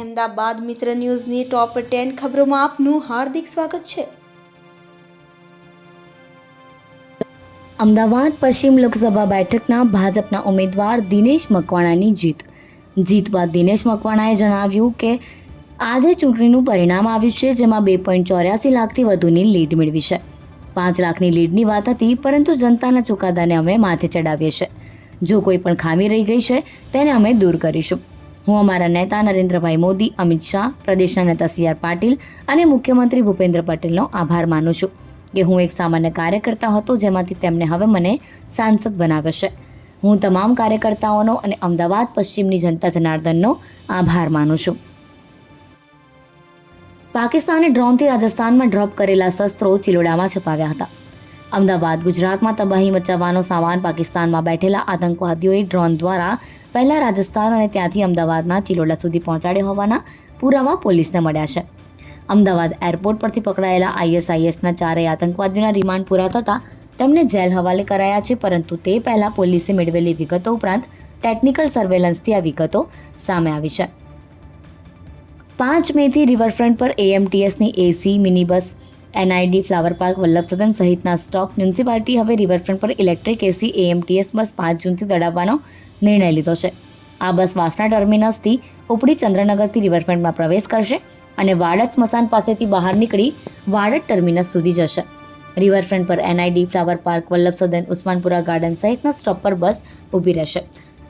અમદાવાદ મિત્ર ન્યૂઝની top ten ખબરોમાં આપનું હાર્દિક સ્વાગત છે. અમદાવાદ પશ્ચિમ લોકસભા બેઠકના ભાજપના ઉમેદવાર દિનેશ મકવાણાની જીત. જીત બાદ દિનેશ મકવાણાએ જણાવ્યું કે, આજે ચૂંટણીનું પરિણામ આવ્યું છે, જેમાં બે પોઈન્ટ ચોર્યાસી લાખથી વધુની લીડ મેળવી છે. પાંચ લાખની લીડની વાત હતી, પરંતુ જનતાના ચુકાદાને અમે માથે ચડાવીએ છીએ. જો કોઈ પણ ખામી રહી ગઈ છે, તેને અમે દૂર કરીશું. હું અમારા નેતા નરેન્દ્રભાઈ મોદી, અમિત શાહ, પ્રદેશના નેતા સી આર પાટીલ અને મુખ્યમંત્રી ભૂપેન્દ્ર પટેલનો આભાર માનું છું કે હું એક સામાન્ય કાર્યકર્તા હતો જેમાંથી તેમણે હવે મને સાંસદ બનાવ્યો છે. હું તમામ કાર્યકર્તાઓનો અને અમદાવાદ પશ્ચિમની જનતા જનાર્દનનો આભાર માનું છું. પાકિસ્તાને ડ્રોનથી રાજસ્થાનમાં ડ્રોપ કરેલા શસ્ત્રો ચિલોડામાં છુપાવ્યા હતા. અમદાવાદ, ગુજરાતમાં તબાહી મચાવવાનો સામાન પાકિસ્તાનમાં બેઠેલા આતંકવાદીઓએ ડ્રોન દ્વારા પહેલા રાજસ્થાન અને ત્યાંથી અમદાવાદના ચિલોડા સુધી પહોંચાડ્યા હોવાના પુરાવા પોલીસને મળ્યા છે. અમદાવાદ એરપોર્ટ પરથી પકડાયેલા આઈએસઆઈએસના ચારેય આતંકવાદીઓના રિમાન્ડ પૂરા થતાં તેમને જેલ હવાલે કરાયા છે, પરંતુ તે પહેલાં પોલીસે મેળવેલી વિગતો ઉપરાંત ટેકનિકલ સર્વેલન્સથી આ વિગતો સામે આવી છે. પાંચ મેથી રિવરફ્રન્ટ પર એએમટીએસની AC mini bus NID, flower park Vallabh Sadan સહિતના સ્ટોપ મ્યુનિસિપાલિટી હવે રિવરફ્રન્ટ પર ઇલેક્ટ્રિક એસી, એએમટીએસ બસ પાંચ જૂનથી દડાવવાનો નિર્ણય લીધો છે. આ બસ વાસણા ટર્મિનસથી ઉપડી ચંદ્રનગરથી રિવરફ્રન્ટમાં પ્રવેશ કરશે અને વાડજ સ્મશાન પાસેથી બહાર નીકળી વાડજ ટર્મિનસ સુધી જશે. રિવરફ્રન્ટ પર એનઆઈડી, ફ્લાવર પાર્ક વલ્લભ સદન ઉસ્માનપુરા ગાર્ડન સહિતના સ્ટોપ પર બસ ઊભી રહેશે.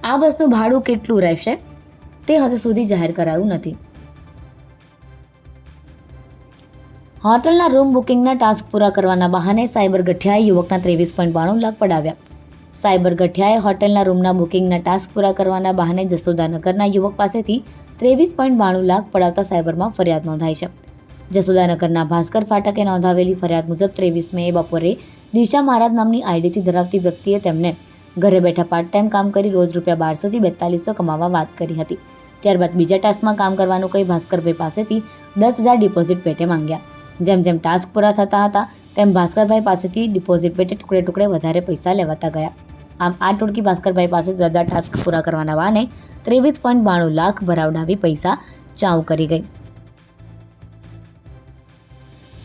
આ બસનું ભાડું કેટલું રહેશે તે હજુ સુધી જાહેર કરાયું નથી. હોટલના રૂમ બુકિંગના ટાસ્ક પૂરા કરવાના બહાને સાયબર ગઠિયાએ યુવકના ત્રેવીસ પોઈન્ટ બાણું લાખ પડાવ્યા. સાયબર ગઠિયાએ હોટલના રૂમના બુકિંગના ટાસ્ક પૂરા કરવાના બહાને જસોદાનગરના યુવક પાસેથી ત્રેવીસ પોઈન્ટ બાણું લાખ પડાવતા સાયબરમાં ફરિયાદ નોંધાઈ છે. જસોદાનગરના ભાસ્કર ફાટકે નોંધાવેલી ફરિયાદ મુજબ ત્રેવીસ મે બપોરે દિશા મહારાજ નામની આઈડીથી ધરાવતી વ્યક્તિએ તેમને ઘરે બેઠા પાર્ટ ટાઈમ કામ કરી રોજ રૂપિયા બારસોથી બેતાલીસો કમાવા વાત કરી હતી. ત્યારબાદ બીજા ટાસ્કમાં કામ કરવાનું કહી ભાસ્કરભાઈ પાસેથી દસ હજાર ડિપોઝિટ પેટે માંગ્યા. જેમ જેમ ટાસ્ક પૂરા થતા હતા, તેમ ભાસ્કરભાઈ પાસેથી ડિપોઝિટ પેટે ટુકડે ટુકડે વધારે પૈસા લેવાતા ગયા. આમ આ ટોળકી ભાસ્કરભાઈ પાસે જુદા ટાસ્ક પૂરા કરવાના વાને ત્રેવીસ પોઈન્ટ બાણું લાખ ભરાવડાવી પૈસા ચાઉ કરી ગઈ.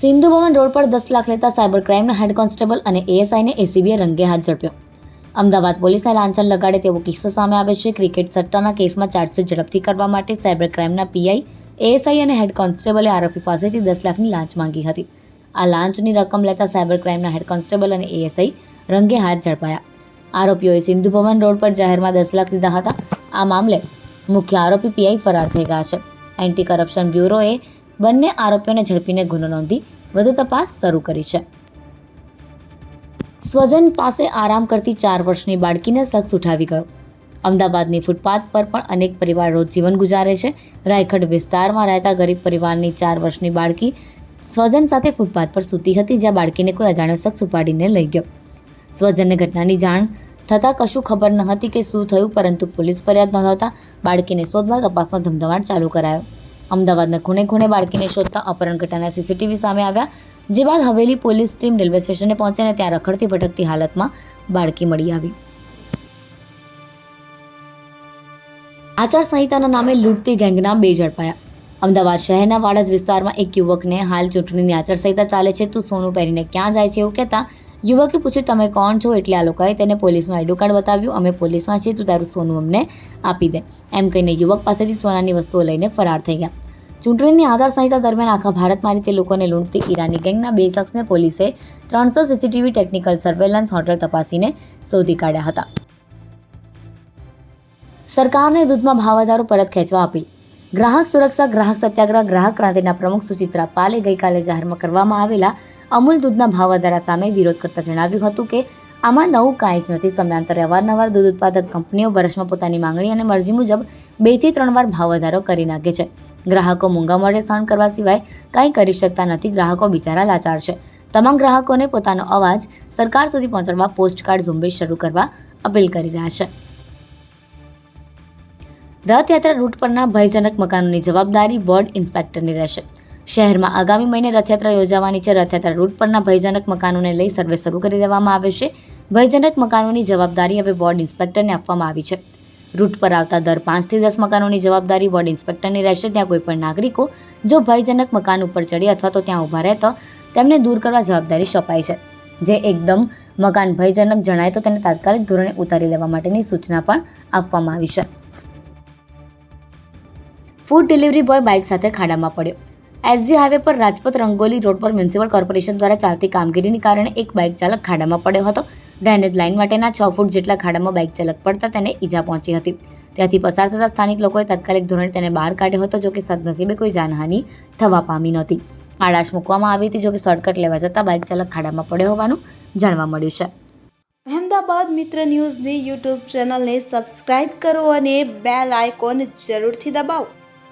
સિંધુ ભવન રોડ પર દસ લાખ લેતા સાયબર ક્રાઇમના હેડ કોન્સ્ટેબલ અને એએસઆઈને એસીબીએ રંગે હાથ ઝડપ્યો. અમદાવાદ પોલીસને લાંછન લગાડે તેવો કિસ્સો સામે આવે છે. ક્રિકેટ સટ્ટાના કેસમાં ચાર્જશીટ ઝડપથી કરવા માટે સાયબર ક્રાઇમના પીઆઈ એએસઆઈ અને હેડ કોન્સ્ટેબલે આરોપી પાસેથી દસ લાખની લાંચ માંગી હતી. આ લાંચની રકમ લેતા સાયબર ક્રાઇમના હેડ કોન્સ્ટેબલ અને એએસઆઈ રંગે હાથ ઝડપાયા. આરોપીઓએ સિંધુ ભવન રોડ પર જાહેરમાં દસ લાખ લીધા હતા. આ મામલે મુખ્ય આરોપી પીઆઈ ફરાર થઈ ગયા છે. એન્ટી કરપ્શન બ્યુરોએ બંને આરોપીઓને ઝડપીને ગુનો નોંધી વધુ તપાસ શરૂ કરી છે. સ્વજન પાસે આરામ કરતી ચાર વર્ષની બાળકીને શખ્સ ઉઠાવી ગયો. અમદાવાદની ફૂટપાથ પર પણ અનેક પરિવાર રોજ જીવન ગુજારે છે. રાયખડ વિસ્તારમાં રહેતા ગરીબ પરિવારની ચાર વર્ષની બાળકી સ્વજન સાથે ફૂટપાથ પર સૂતી હતી, જ્યાં બાળકીને કોઈ અજાણ્યો શખ્સ ઉપાડીને લઈ ગયો. સ્વજનને ઘટનાની જાણ થતાં કશું ખબર ન હતી કે શું થયું, પરંતુ પોલીસ ફરિયાદ નોંધાવતા બાળકીને શોધવા તપાસનો ધમધમાટ ચાલુ કરાયો. અમદાવાદના ખૂણે ખૂણે બાળકીને શોધતા અપહરણ ઘટનાના સીસીટીવી સામે આવ્યા, જે બાદ હવેલી પોલીસ ટીમ રેલવે સ્ટેશને પહોંચીને ત્યાં રખડતી ભટકતી હાલતમાં બાળકી મળી આવી. આચારસંહિતાના નામે લૂંટતી ગેંગના બે ઝડપાયા. અમદાવાદ શહેરના વાડજ વિસ્તારમાં એક યુવકને હાલ ચૂંટણીની આચારસંહિતા ચાલે છે, તું સોનું પહેરીને ક્યાં જાય છે એવું કહેતા યુવકે પૂછ્યું, તમે કોણ છો? એટલે આ લોકોએ તેને પોલીસનું આઈડી કાર્ડ બતાવ્યું. અમે પોલીસમાં છીએ, તું તારું સોનું અમને આપી દે. એમ કહીને યુવક પાસેથી સોનાની વસ્તુઓ લઈને ફરાર થઈ ગયા. ચૂંટણીની આધારસંહિતા દરમિયાન આખા ભારતમાં રીતે લોકોને લૂંટતી ઈરાની ગેંગના બે શખ્સને પોલીસે ત્રણસો સીસીટીવી ટેકનિકલ સર્વેલન્સ હોટલ તપાસીને શોધી કાઢ્યા હતા. સરકારને દૂધમાં ભાવ વધારો પરત ખેંચવા આપી ગ્રાહક સુરક્ષા, ગ્રાહક સત્યાગ્રહ, ગ્રાહક ક્રાંતિના પ્રમુખ સુચિત્રા પાલે ગઈકાલે જાહેરમાં કરવામાં આવેલા અમૂલ દૂધના ભાવ વધારા સામે વિરોધ કરતા જણાવ્યું હતું કે, આમાં નવું કાંઈ જ નથી. સમયાંતરે અવારનવાર દૂધ ઉત્પાદક કંપનીઓ વર્ષમાં પોતાની માંગણી અને મરજી મુજબ બેથી ત્રણ વાર ભાવ વધારો કરી નાખે છે. ગ્રાહકો મૂંગા મળે સહન કરવા સિવાય કાંઈ કરી શકતા નથી. ગ્રાહકો બિચારા લાચાર છે. તમામ ગ્રાહકોને પોતાનો અવાજ સરકાર સુધી પહોંચાડવા પોસ્ટકાર્ડ ઝુંબેશ શરૂ કરવા અપીલ કરી રહ્યા છે. રથયાત્રા રૂટ પરના ભયજનક મકાનોની જવાબદારી વોર્ડ ઇન્સ્પેક્ટરની રહેશે. શહેરમાં આગામી મહિને રથયાત્રા યોજાવાની છે. રથયાત્રા રૂટ પરના ભયજનક મકાનોને લઈ સર્વે શરૂ કરી દેવામાં આવે છે. ભયજનક મકાનોની જવાબદારી હવે વોર્ડ ઇન્સ્પેક્ટરને આપવામાં આવી છે. રૂટ પર આવતા દર પાંચથી દસ મકાનોની જવાબદારી વોર્ડ ઇન્સ્પેક્ટરની રહેશે. ત્યાં કોઈ પણ નાગરિકો જો ભયજનક મકાન ઉપર ચડી અથવા તો ત્યાં ઊભા રહેતા તેમને દૂર કરવા જવાબદારી સોંપાઈ છે. જે એકદમ મકાન ભયજનક જણાય તો તેને તાત્કાલિક ધોરણે ઉતારી લેવા માટેની સૂચના પણ આપવામાં આવી છે. ફૂડ ડિલિવરી બોય બાઇક સાથે ખાડામાં પડ્યો. એસજી હાઈવે પર રાજપથ રંગોલી રોડ પર મ્યુનિસિપલ કોર્પોરેશન દ્વારા ચાલતી કામગીરીને કારણે એક બાઇક ચાલક ખાડામાં પડ્યો હતો. ડ્રેનેજ લાઇન માટેના છ ફૂટ જેટલા ખાડામાં બાઇક ચાલક પડતા તેને ઈજા પહોંચી હતી. ત્યાંથી પસાર થતા સ્થાનિક લોકોએ તાત્કાલિક ધોરણે તેને બહાર કાઢ્યો હતો, જોકે સદનસીબે કોઈ જાનહાનિ થવા પામી નહોતી. આળાશ મૂકવામાં આવી હતી, જોકે શોર્ટકટ લેવા જતાં બાઇક ચાલક ખાડામાં પડ્યો હોવાનું જાણવા મળ્યું છે. અહેમદાબાદ મિત્ર ન્યૂઝની યુટ્યુબ ચેનલને સબસ્ક્રાઇબ કરો અને બેલ આઇકોન જરૂરથી દબાવો.